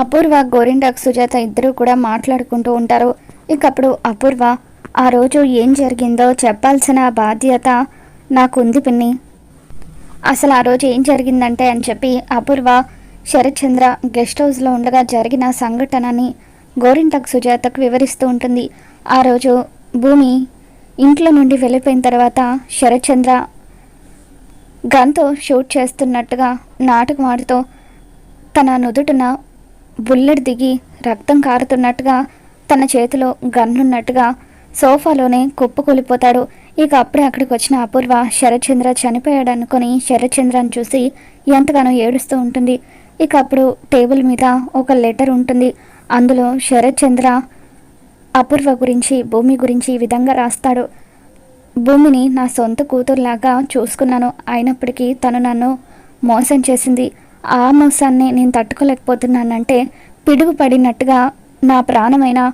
అపూర్వ గోరింటాక్ సుజాత ఇద్దరు కూడా మాట్లాడుకుంటూ ఉంటారు. ఇక అప్పుడు అపూర్వ ఆ రోజు ఏం జరిగిందో చెప్పాల్సిన బాధ్యత నాకుంది పిన్ని. అసలు ఆ రోజు ఏం జరిగిందంటే అని చెప్పి అపూర్వ శరత్చంద్ర గెస్ట్ హౌస్లో ఉండగా జరిగిన సంఘటనని గోరింటక్ సుజాతకు వివరిస్తూ ఉంటుంది. ఆ రోజు భూమి ఇంట్లో నుండి వెళ్ళిపోయిన తర్వాత శరత్చంద్ర గన్తో షూట్ చేస్తున్నట్టుగా నాటకం ఆడుతూ తన నుదుటిన బుల్లెట్ దిగి రక్తం కారుతున్నట్టుగా తన చేతిలో గన్నున్నట్టుగా సోఫాలోనే కుప్పకూలిపోతాడు ఇక అప్పుడే అక్కడికి వచ్చిన అపూర్వ శరత్చంద్ర చనిపోయాడు అనుకుని శరత్చంద్రని చూసి ఎంతగానో ఏడుస్తూ ఉంటుంది. ఇక అప్పుడు టేబుల్ మీద ఒక లెటర్ ఉంటుంది. అందులో శరత్చంద్ర అపూర్వ గురించి భూమి గురించి ఈ విధంగా రాస్తాడు. భూమిని నా సొంత కూతురులాగా చూసుకున్నాను. అయినప్పటికీ తను నన్ను మోసం చేసింది. ఆ మోసాన్ని నేను తట్టుకోలేకపోతున్నానంటే పిడుగు పడినట్టుగా నా ప్రాణమైన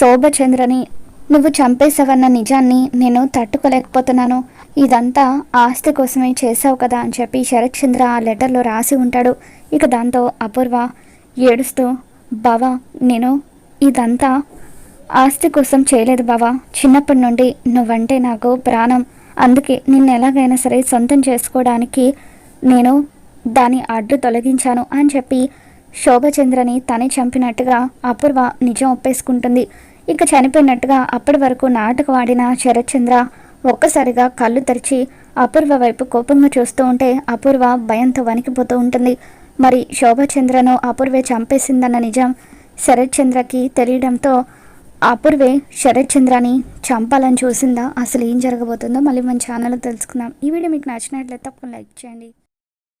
శోభచంద్రని నువ్వు చంపేశావన్న నిజాన్ని నేను తట్టుకోలేకపోతున్నాను. ఇదంతా ఆస్తి కోసమే చేసావు కదా అని చెప్పి శరత్చంద్ర ఆ లెటర్లో రాసి ఉంటాడు. ఇక దాంతో అపూర్వ ఏడుస్తూ బావా నేను ఇదంతా ఆస్తి కోసం చేయలేదు బావా. చిన్నప్పటి నుండి నువ్వంటే నాకు ప్రాణం. అందుకే నిన్ను ఎలాగైనా సరే సొంతం చేసుకోవడానికి నేను దాని అడ్డు తొలగించాను అని చెప్పి శోభచంద్రని తనే చంపినట్టుగా అపూర్వ నిజం ఒప్పేసుకుంటుంది. ఇక చనిపోయినట్టుగా అప్పటి వరకు నాటకవాడిన శరత్చంద్ర ఒక్కసారిగా కళ్ళు తెరిచి అపూర్వ వైపు కోపంగా చూస్తూ ఉంటే అపూర్వ భయంతో వణికిపోతూ ఉంటుంది. మరి శోభచంద్రను అపూర్వే చంపేసిందన్న నిజం శరత్చంద్రకి తెలియడంతో అపూర్వే శరత్చంద్రని చంపాలని చూసిందా? అసలు ఏం జరగబోతుందో మళ్ళీ మన ఛానల్లో తెలుసుకుందాం. ఈ వీడియో మీకు నచ్చినట్లయితే తప్పకుండా లైక్ చేయండి.